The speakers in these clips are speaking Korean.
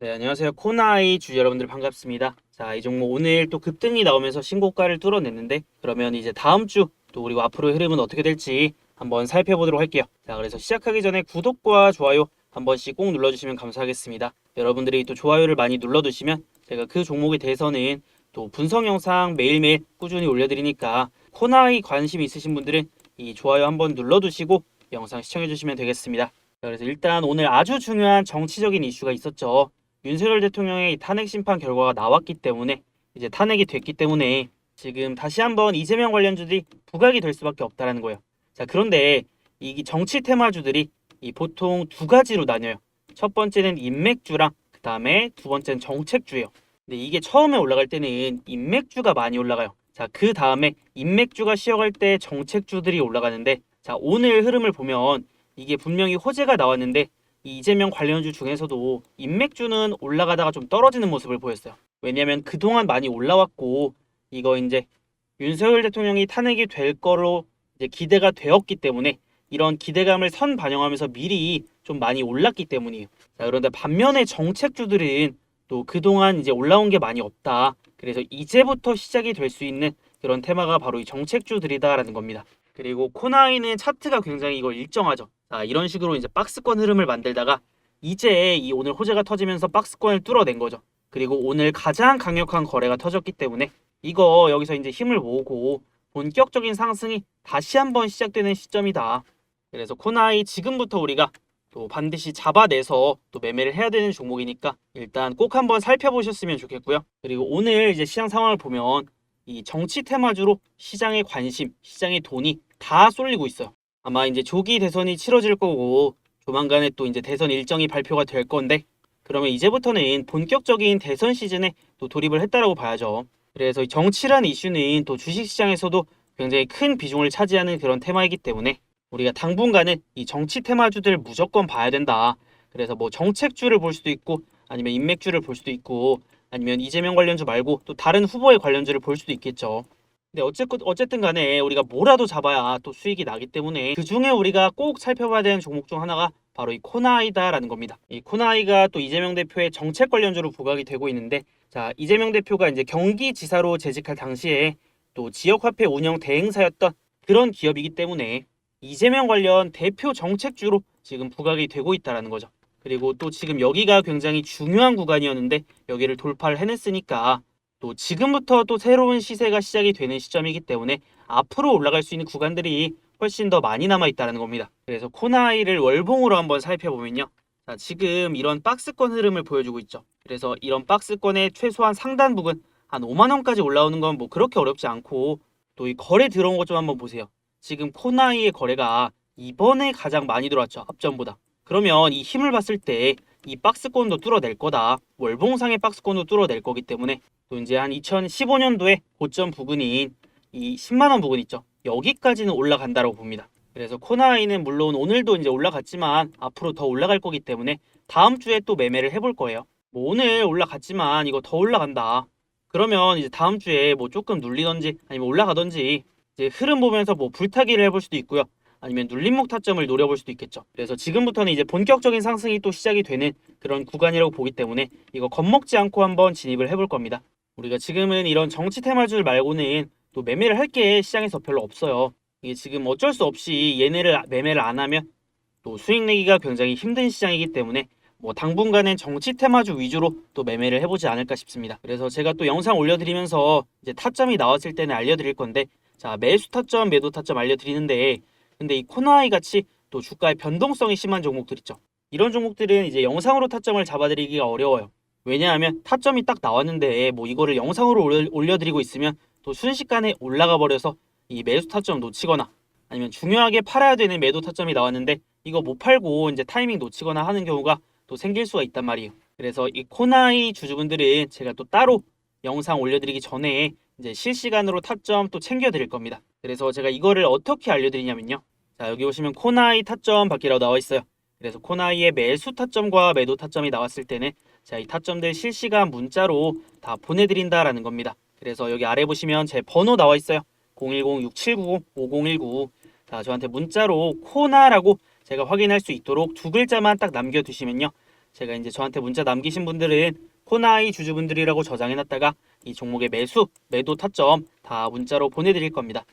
네, 안녕하세요. 코나이 주 여러분들 반갑습니다. 자, 이 종목 오늘 또 급등이 나오면서 신고가를 뚫어냈는데 그러면 이제 다음 주 또 그리고 앞으로의 흐름은 어떻게 될지 한번 살펴보도록 할게요. 자, 그래서 시작하기 전에 구독과 좋아요 한 번씩 꼭 눌러주시면 감사하겠습니다. 여러분들이 또 좋아요를 많이 눌러두시면 제가 그 종목에 대해서는 또 분석 영상 매일매일 꾸준히 올려드리니까 코나이 관심 있으신 분들은 이 좋아요 한번 눌러두시고 영상 시청해주시면 되겠습니다. 자, 그래서 일단 오늘 아주 중요한 정치적인 이슈가 있었죠. 윤석열 대통령의 이 탄핵 심판 결과가 나왔기 때문에 이제 탄핵이 됐기 때문에 지금 다시 한번 이재명 관련주들이 부각이 될 수밖에 없다라는 거예요. 자, 그런데 이 정치 테마주들이 이 보통 두 가지로 나뉘어요. 첫 번째는 인맥주랑 그 다음에 두 번째는 정책주예요. 근데 이게 처음에 올라갈 때는 인맥주가 많이 올라가요. 자, 그 다음에 인맥주가 쉬어갈 때 정책주들이 올라가는데 자, 오늘 흐름을 보면 이게 분명히 호재가 나왔는데 이 이재명 관련주 중에서도 인맥주는 올라가다가 좀 떨어지는 모습을 보였어요. 왜냐하면 그동안 많이 올라왔고 이거 이제 윤석열 대통령이 탄핵이 될 거로 이제 기대가 되었기 때문에 이런 기대감을 선 반영하면서 미리 좀 많이 올랐기 때문이에요. 자, 그런데 반면에 정책주들은 또 그동안 이제 올라온 게 많이 없다. 그래서 이제부터 시작이 될 수 있는 그런 테마가 바로 이 정책주들이다라는 겁니다. 그리고 코나이는 차트가 굉장히 이거 일정하죠. 자, 이런 식으로 이제 박스권 흐름을 만들다가 이제 이 오늘 호재가 터지면서 박스권을 뚫어낸 거죠. 그리고 오늘 가장 강력한 거래가 터졌기 때문에 이거 여기서 이제 힘을 모으고 본격적인 상승이 다시 한번 시작되는 시점이다. 그래서 코나이 지금부터 우리가 또 반드시 잡아내서 또 매매를 해야 되는 종목이니까 일단 꼭 한번 살펴보셨으면 좋겠고요. 그리고 오늘 이제 시장 상황을 보면 이 정치 테마주로 시장의 관심, 시장의 돈이 다 쏠리고 있어요. 아마 이제 조기 대선이 치러질 거고 조만간에 또 이제 대선 일정이 발표가 될 건데 그러면 이제부터는 본격적인 대선 시즌에 또 돌입을 했다라고 봐야죠. 그래서 이 정치라는 이슈는 또 주식시장에서도 굉장히 큰 비중을 차지하는 그런 테마이기 때문에 우리가 당분간은 이 정치 테마주들 무조건 봐야 된다. 그래서 뭐 정책주를 볼 수도 있고 아니면 인맥주를 볼 수도 있고 아니면 이재명 관련주 말고 또 다른 후보의 관련주를 볼 수도 있겠죠. 근데 어쨌든 어쨌든 간에 우리가 뭐라도 잡아야 또 수익이 나기 때문에 그 중에 우리가 꼭 살펴봐야 되는 종목 중 하나가 바로 이 코나이다라는 겁니다. 이 코나이가 또 이재명 대표의 정책 관련주로 부각이 되고 있는데 자 이재명 대표가 이제 경기지사로 재직할 당시에 또 지역화폐 운영 대행사였던 그런 기업이기 때문에 이재명 관련 대표 정책주로 지금 부각이 되고 있다라는 거죠. 그리고 또 지금 여기가 굉장히 중요한 구간이었는데 여기를 돌파를 해냈으니까 또 지금부터 또 새로운 시세가 시작이 되는 시점이기 때문에 앞으로 올라갈 수 있는 구간들이 훨씬 더 많이 남아 있다는 겁니다. 그래서 코나이를 월봉으로 한번 살펴보면요. 자, 지금 이런 박스권 흐름을 보여주고 있죠. 그래서 이런 박스권의 최소한 상단 부분 한 5만 원까지 올라오는 건 뭐 그렇게 어렵지 않고 또 이 거래 들어온 것 좀 한번 보세요. 지금 코나이의 거래가 이번에 가장 많이 들어왔죠. 앞전보다. 그러면 이 힘을 봤을 때 이 박스권도 뚫어낼 거다. 월봉상의 박스권도 뚫어낼 거기 때문에 또 이제 한 2015년도에 고점 부근인 이 10만 원 부근 있죠. 여기까지는 올라간다고 봅니다. 그래서 코나이는 물론 오늘도 이제 올라갔지만 앞으로 더 올라갈 거기 때문에 다음 주에 또 매매를 해볼 거예요. 뭐 오늘 올라갔지만 이거 더 올라간다. 그러면 이제 다음 주에 뭐 조금 눌리던지 아니면 올라가던지 이제 흐름 보면서 뭐 불타기를 해볼 수도 있고요. 아니면 눌림목 타점을 노려볼 수도 있겠죠. 그래서 지금부터는 이제 본격적인 상승이 또 시작이 되는 그런 구간이라고 보기 때문에 이거 겁먹지 않고 한번 진입을 해볼 겁니다. 우리가 지금은 이런 정치 테마주들 말고는 또 매매를 할 게 시장에서 별로 없어요. 이게 지금 어쩔 수 없이 얘네를 매매를 안 하면 또 수익 내기가 굉장히 힘든 시장이기 때문에 뭐 당분간은 정치 테마주 위주로 또 매매를 해보지 않을까 싶습니다. 그래서 제가 또 영상 올려드리면서 이제 타점이 나왔을 때는 알려드릴 건데 자 매수 타점, 매도 타점 알려드리는데 근데 이 코나이 같이 또 주가의 변동성이 심한 종목들 있죠. 이런 종목들은 이제 영상으로 타점을 잡아드리기가 어려워요. 왜냐하면 타점이 딱 나왔는데 뭐 이거를 영상으로 올려, 올려드리고 있으면 또 순식간에 올라가 버려서 이 매수 타점 놓치거나 아니면 중요하게 팔아야 되는 매도 타점이 나왔는데 이거 못 팔고 이제 타이밍 놓치거나 하는 경우가 또 생길 수가 있단 말이에요. 그래서 이 코나이 주주분들은 제가 또 따로 영상 올려드리기 전에 이제 실시간으로 타점 또 챙겨 드릴 겁니다. 그래서 제가 이거를 어떻게 알려드리냐면요. 자 여기 보시면 코나이 타점 받기라고 나와 있어요. 그래서 코나이의 매수 타점과 매도 타점이 나왔을 때는 자 이 타점들 실시간 문자로 다 보내드린다라는 겁니다. 그래서 여기 아래 보시면 제 번호 나와 있어요. 010-6790-5019 자 저한테 문자로 코나라고 제가 확인할 수 있도록 두 글자만 딱 남겨두시면요. 제가 이제 저한테 문자 남기신 분들은 코나이 주주분들이라고 저장해놨다가 이 종목의 매수, 매도 타점 다 문자로 보내드릴 겁니다.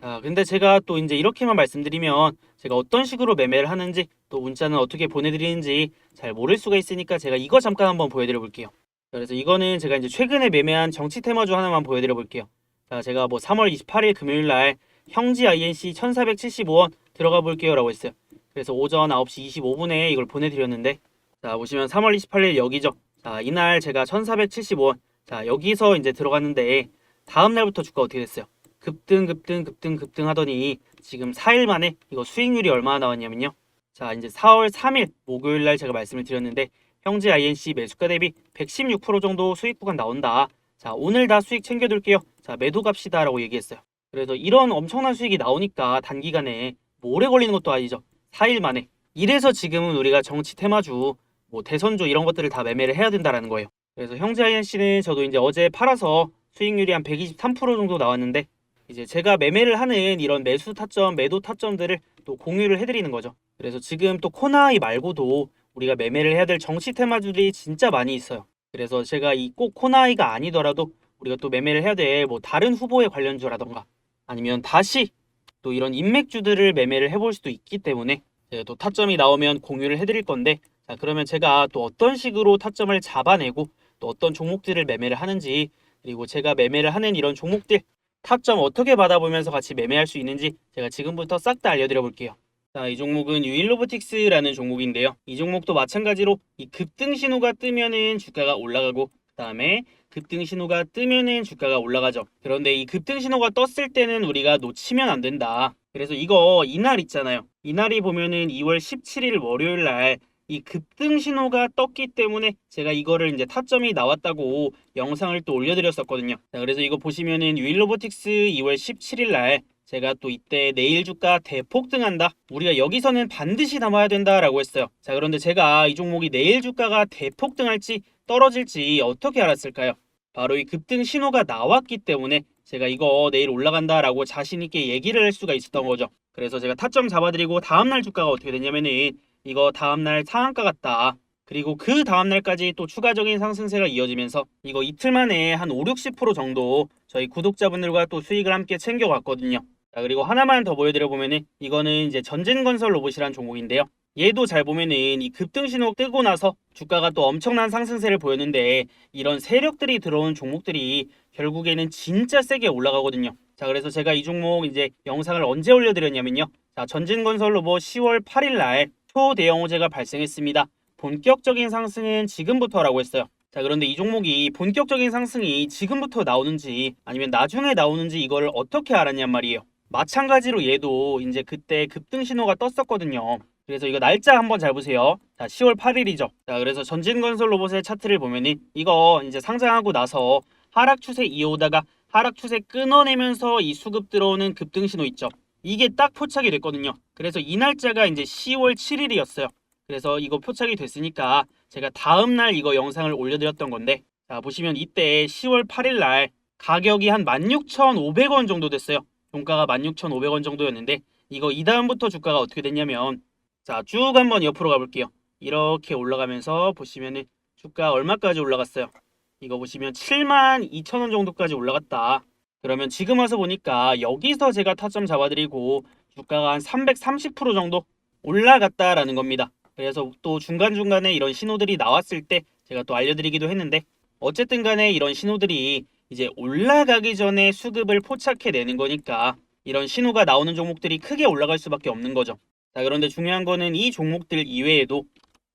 아, 근데 제가 또 이제 이렇게만 말씀드리면 제가 어떤 식으로 매매를 하는지 또 문자는 어떻게 보내드리는지 잘 모를 수가 있으니까 제가 이거 잠깐 한번 보여드려 볼게요. 그래서 이거는 제가 이제 최근에 매매한 정치 테마주 하나만 보여드려 볼게요. 자, 제가 뭐 3월 28일 금요일 날 형지 INC 1475원 들어가 볼게요 라고 했어요. 그래서 오전 9시 25분에 이걸 보내드렸는데 자 보시면 3월 28일 여기죠. 자 이날 제가 1475원 자 여기서 이제 들어갔는데 다음 날부터 주가 어떻게 됐어요? 급등 급등 급등 급등 하더니 지금 4일 만에 이거 수익률이 얼마나 나왔냐면요. 자 이제 4월 3일 목요일 날 제가 말씀을 드렸는데 형제 INC 매수가 대비 116% 정도 수익 구간 나온다. 자 오늘 다 수익 챙겨둘게요. 자 매도 갑시다 라고 얘기했어요. 그래서 이런 엄청난 수익이 나오니까 단기간에 뭐 오래 걸리는 것도 아니죠. 4일 만에. 이래서 지금은 우리가 정치 테마주, 뭐 대선주 이런 것들을 다 매매를 해야 된다라는 거예요. 그래서 형제 INC는 저도 이제 어제 팔아서 수익률이 한 123% 정도 나왔는데 이제 제가 매매를 하는 이런 매수 타점, 매도 타점들을 또 공유를 해드리는 거죠. 그래서 지금 또 코나이 말고도 우리가 매매를 해야 될 정치 테마주들이 진짜 많이 있어요. 그래서 제가 이 꼭 코나이가 아니더라도 우리가 또 매매를 해야 될 뭐 다른 후보의 관련주라던가 아니면 다시 또 이런 인맥주들을 매매를 해볼 수도 있기 때문에 제가 또 타점이 나오면 공유를 해드릴 건데 자 그러면 제가 또 어떤 식으로 타점을 잡아내고 또 어떤 종목들을 매매를 하는지 그리고 제가 매매를 하는 이런 종목들 타점 어떻게 받아보면서 같이 매매할 수 있는지 제가 지금부터 싹 다 알려드려 볼게요. 자, 이 종목은 유일로보틱스라는 종목인데요. 이 종목도 마찬가지로 이 급등 신호가 뜨면은 주가가 올라가고 그다음에 급등 신호가 뜨면은 주가가 올라가죠. 그런데 이 급등 신호가 떴을 때는 우리가 놓치면 안 된다. 그래서 이거 이날 있잖아요. 이날이 보면은 2월 17일 월요일 날 이 급등 신호가 떴기 때문에 제가 이거를 이제 타점이 나왔다고 영상을 또 올려드렸었거든요. 자, 그래서 이거 보시면은 유일로보틱스 2월 17일 날 제가 또 이때 내일 주가 대폭등한다. 우리가 여기서는 반드시 담아야 된다라고 했어요. 자, 그런데 제가 이 종목이 내일 주가가 대폭등할지 떨어질지 어떻게 알았을까요? 바로 이 급등 신호가 나왔기 때문에 제가 이거 내일 올라간다라고 자신 있게 얘기를 할 수가 있었던 거죠. 그래서 제가 타점 잡아드리고 다음날 주가가 어떻게 됐냐면은 이거 다음날 상한가 같다. 그리고 그 다음날까지 또 추가적인 상승세가 이어지면서 이거 이틀 만에 한 5, 60% 정도 저희 구독자분들과 또 수익을 함께 챙겨갔거든요. 자, 그리고 하나만 더 보여드려 보면은 이거는 이제 전진건설 로봇이란 종목인데요. 얘도 잘 보면은 이 급등 신호 뜨고 나서 주가가 또 엄청난 상승세를 보였는데 이런 세력들이 들어온 종목들이 결국에는 진짜 세게 올라가거든요. 자, 그래서 제가 이 종목 이제 영상을 언제 올려드렸냐면요. 자, 전진건설 로봇 10월 8일 날 초대형 호재가 발생했습니다. 본격적인 상승은 지금부터라고 했어요. 자, 그런데 이 종목이 본격적인 상승이 지금부터 나오는지 아니면 나중에 나오는지 이거를 어떻게 알았냔 말이에요. 마찬가지로 얘도 이제 그때 급등 신호가 떴었거든요. 그래서 이거 날짜 한번 잘 보세요. 자, 10월 8일이죠. 자, 그래서 전진건설 로봇의 차트를 보면은 이거 이제 상장하고 나서 하락 추세 이어오다가 하락 추세 끊어내면서 이 수급 들어오는 급등 신호 있죠. 이게 딱 포착이 됐거든요. 그래서 이 날짜가 이제 10월 7일이었어요. 그래서 이거 포착이 됐으니까 제가 다음 날 이거 영상을 올려드렸던 건데 자 보시면 이때 10월 8일 날 가격이 한 16,500원 정도 됐어요. 종가가 16,500원 정도였는데 이거 이 다음부터 주가가 어떻게 됐냐면 자 쭉 한번 옆으로 가볼게요. 이렇게 올라가면서 보시면은 주가 얼마까지 올라갔어요? 이거 보시면 7만 2천원 정도까지 올라갔다. 그러면 지금 와서 보니까 여기서 제가 타점 잡아드리고 주가가 한 330% 정도 올라갔다라는 겁니다. 그래서 또 중간중간에 이런 신호들이 나왔을 때 제가 또 알려드리기도 했는데 어쨌든 간에 이런 신호들이 이제 올라가기 전에 수급을 포착해내는 거니까 이런 신호가 나오는 종목들이 크게 올라갈 수밖에 없는 거죠. 자, 그런데 중요한 거는 이 종목들 이외에도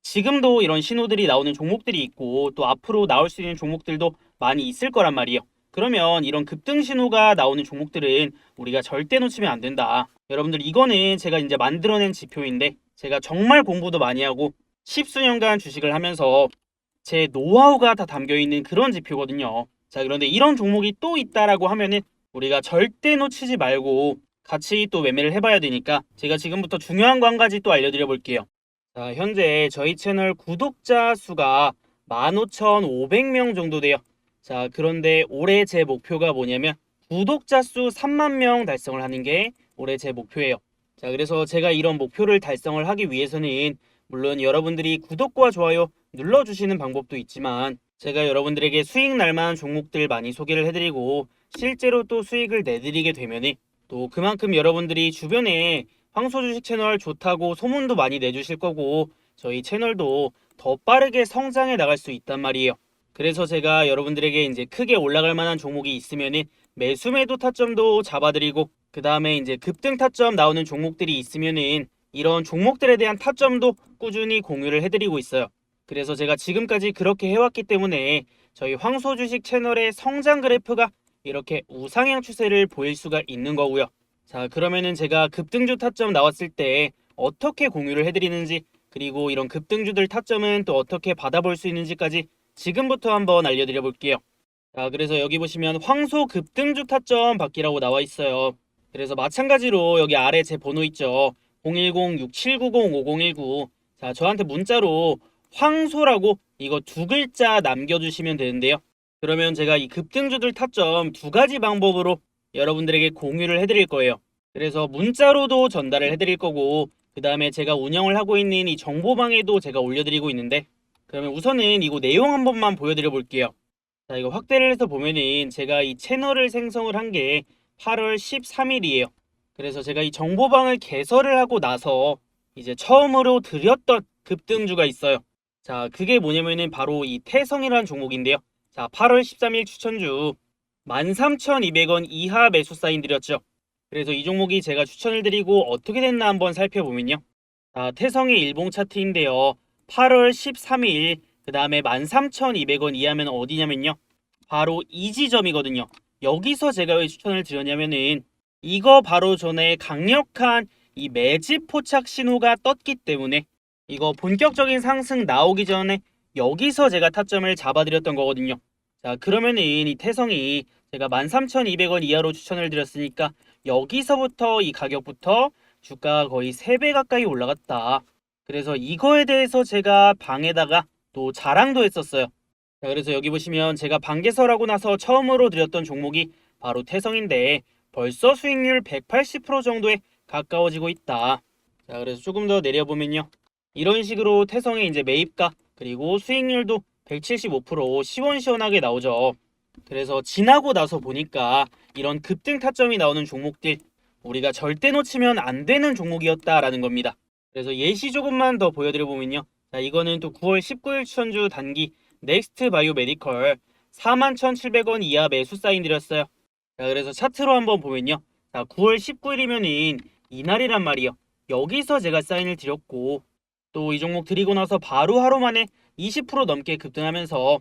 지금도 이런 신호들이 나오는 종목들이 있고 또 앞으로 나올 수 있는 종목들도 많이 있을 거란 말이에요. 그러면 이런 급등 신호가 나오는 종목들은 우리가 절대 놓치면 안 된다. 여러분들 이거는 제가 이제 만들어낸 지표인데 제가 정말 공부도 많이 하고 십수년간 주식을 하면서 제 노하우가 다 담겨 있는 그런 지표거든요. 자, 그런데 이런 종목이 또 있다라고 하면은 우리가 절대 놓치지 말고 같이 또 매매를 해봐야 되니까 제가 지금부터 중요한 거 한 가지 또 알려드려 볼게요. 자, 현재 저희 채널 구독자 수가 15,500명 정도 돼요. 자, 그런데 올해 제 목표가 뭐냐면 구독자 수 3만 명 달성을 하는 게 올해 제 목표예요. 자, 그래서 제가 이런 목표를 달성을 하기 위해서는 물론 여러분들이 구독과 좋아요 눌러주시는 방법도 있지만 제가 여러분들에게 수익 날만한 종목들 많이 소개를 해드리고 실제로 또 수익을 내드리게 되면은 또 그만큼 여러분들이 주변에 황소 주식 채널 좋다고 소문도 많이 내주실 거고 저희 채널도 더 빠르게 성장해 나갈 수 있단 말이에요. 그래서 제가 여러분들에게 이제 크게 올라갈 만한 종목이 있으면은 매수 매도 타점도 잡아드리고 그 다음에 이제 급등 타점 나오는 종목들이 있으면은 이런 종목들에 대한 타점도 꾸준히 공유를 해드리고 있어요. 그래서 제가 지금까지 그렇게 해왔기 때문에 저희 황소 주식 채널의 성장 그래프가 이렇게 우상향 추세를 보일 수가 있는 거고요. 자, 그러면은 제가 급등주 타점 나왔을 때 어떻게 공유를 해드리는지 그리고 이런 급등주들 타점은 또 어떻게 받아볼 수 있는지까지 지금부터 한번 알려드려 볼게요. 자, 그래서 여기 보시면 황소 급등주 타점 받기라고 나와 있어요. 그래서 마찬가지로 여기 아래 제 번호 있죠. 010-6790-5019. 자, 저한테 문자로 황소라고 이거 두 글자 남겨주시면 되는데요. 그러면 제가 이 급등주들 타점 두 가지 방법으로 여러분들에게 공유를 해드릴 거예요. 그래서 문자로도 전달을 해드릴 거고, 그 다음에 제가 운영을 하고 있는 이 정보방에도 제가 올려드리고 있는데, 그러면 우선은 이거 내용 한 번만 보여드려 볼게요. 자, 이거 확대를 해서 보면은 제가 이 채널을 생성을 한 게 8월 13일이에요. 그래서 제가 이 정보방을 개설을 하고 나서 이제 처음으로 드렸던 급등주가 있어요. 자, 그게 뭐냐면은 바로 이 태성이라는 종목인데요. 자, 8월 13일 추천주 13,200원 이하 매수 사인 드렸죠. 그래서 이 종목이 제가 추천을 드리고 어떻게 됐나 한번 살펴보면요. 자, 태성의 일봉 차트인데요. 8월 13일 그 다음에 13,200원 이하면 어디냐면요. 바로 이 지점이거든요. 여기서 제가 왜 추천을 드렸냐면은 이거 바로 전에 강력한 이 매집 포착 신호가 떴기 때문에 이거 본격적인 상승 나오기 전에 여기서 제가 타점을 잡아드렸던 거거든요. 자, 그러면은 이 태성이 제가 13,200원 이하로 추천을 드렸으니까 여기서부터 이 가격부터 주가가 거의 3배 가까이 올라갔다. 그래서 이거에 대해서 제가 방에다가 또 자랑도 했었어요. 자, 그래서 여기 보시면 제가 방개설하고 나서 처음으로 드렸던 종목이 바로 태성인데 벌써 수익률 180% 정도에 가까워지고 있다. 자, 그래서 조금 더 내려보면요. 이런 식으로 태성의 이제 매입가 그리고 수익률도 175% 시원시원하게 나오죠. 그래서 지나고 나서 보니까 이런 급등 타점이 나오는 종목들 우리가 절대 놓치면 안 되는 종목이었다라는 겁니다. 그래서 예시 조금만 더 보여드려 보면요. 자, 이거는 또 9월 19일 추천주 단기 넥스트 바이오 메디컬 41,700원 이하 매수 사인 드렸어요. 자, 그래서 차트로 한번 보면요. 자, 9월 19일이면은 이날이란 말이요. 여기서 제가 사인을 드렸고 또 이 종목 드리고 나서 바로 하루 만에 20% 넘게 급등하면서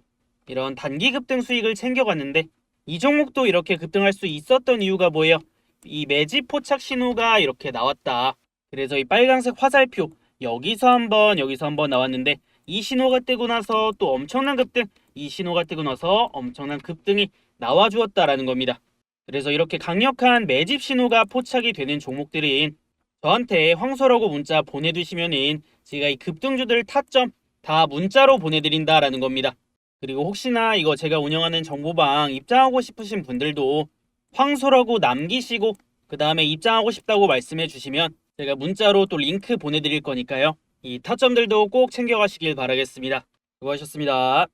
이런 단기 급등 수익을 챙겨갔는데 이 종목도 이렇게 급등할 수 있었던 이유가 뭐예요? 이 매집 포착 신호가 이렇게 나왔다. 그래서 이 빨간색 화살표 여기서 한번 여기서 한번 나왔는데 이 신호가 뜨고 나서 또 엄청난 급등 이 신호가 뜨고 나서 엄청난 급등이 나와 주었다라는 겁니다. 그래서 이렇게 강력한 매집 신호가 포착이 되는 종목들인 저한테 황소라고 문자 보내두시면은 제가 이 급등주들 타점 다 문자로 보내드린다라는 겁니다. 그리고 혹시나 이거 제가 운영하는 정보방 입장하고 싶으신 분들도 황소라고 남기시고 그 다음에 입장하고 싶다고 말씀해 주시면 제가 문자로 또 링크 보내드릴 거니까요. 이 타점들도 꼭 챙겨가시길 바라겠습니다. 수고하셨습니다.